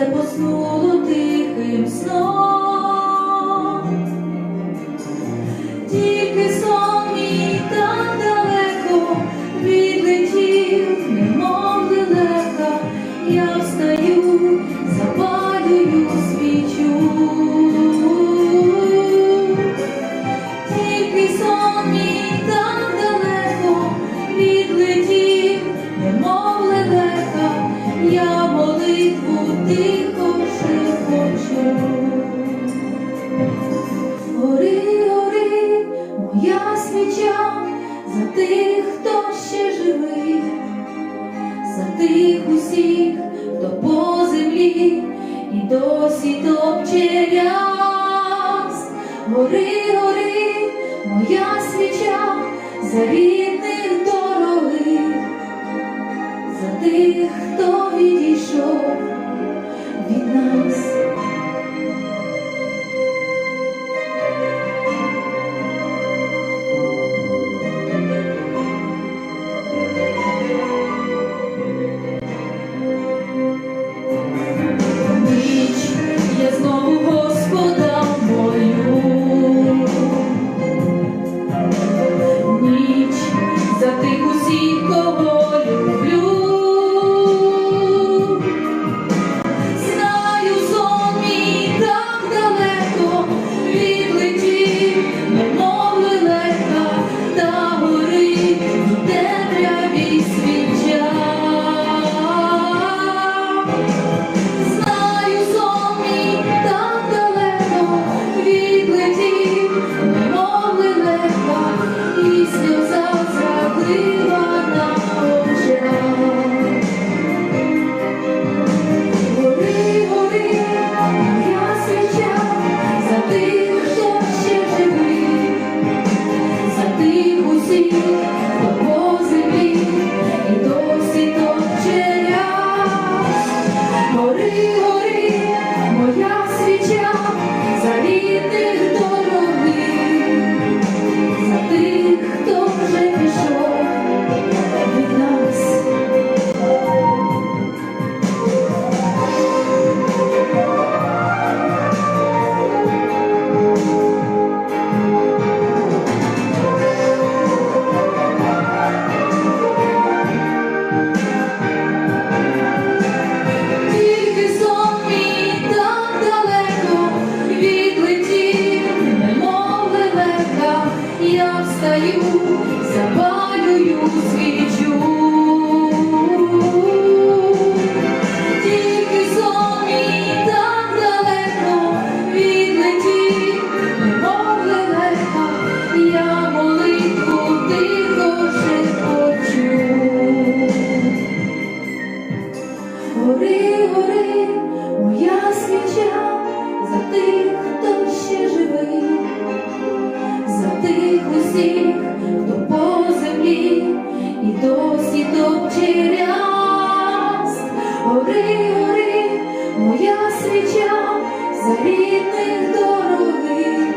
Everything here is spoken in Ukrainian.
серце поснуло тихим сном, тільки сон мій так далеко відлетів, немов лелека, я встаю. Гори, гори, моя свіча за тих, хто ще живий, за тих усіх, хто по землі і досі топче ляс. Гори, гори, моя свіча за рідних дорогих, за тих, хто відійшов від нас. по землі і досі топченя. Гори, гори, моя свіча, за рідних дорогих, за тих, хто вже пішов. моя свіча за рідних дорогих.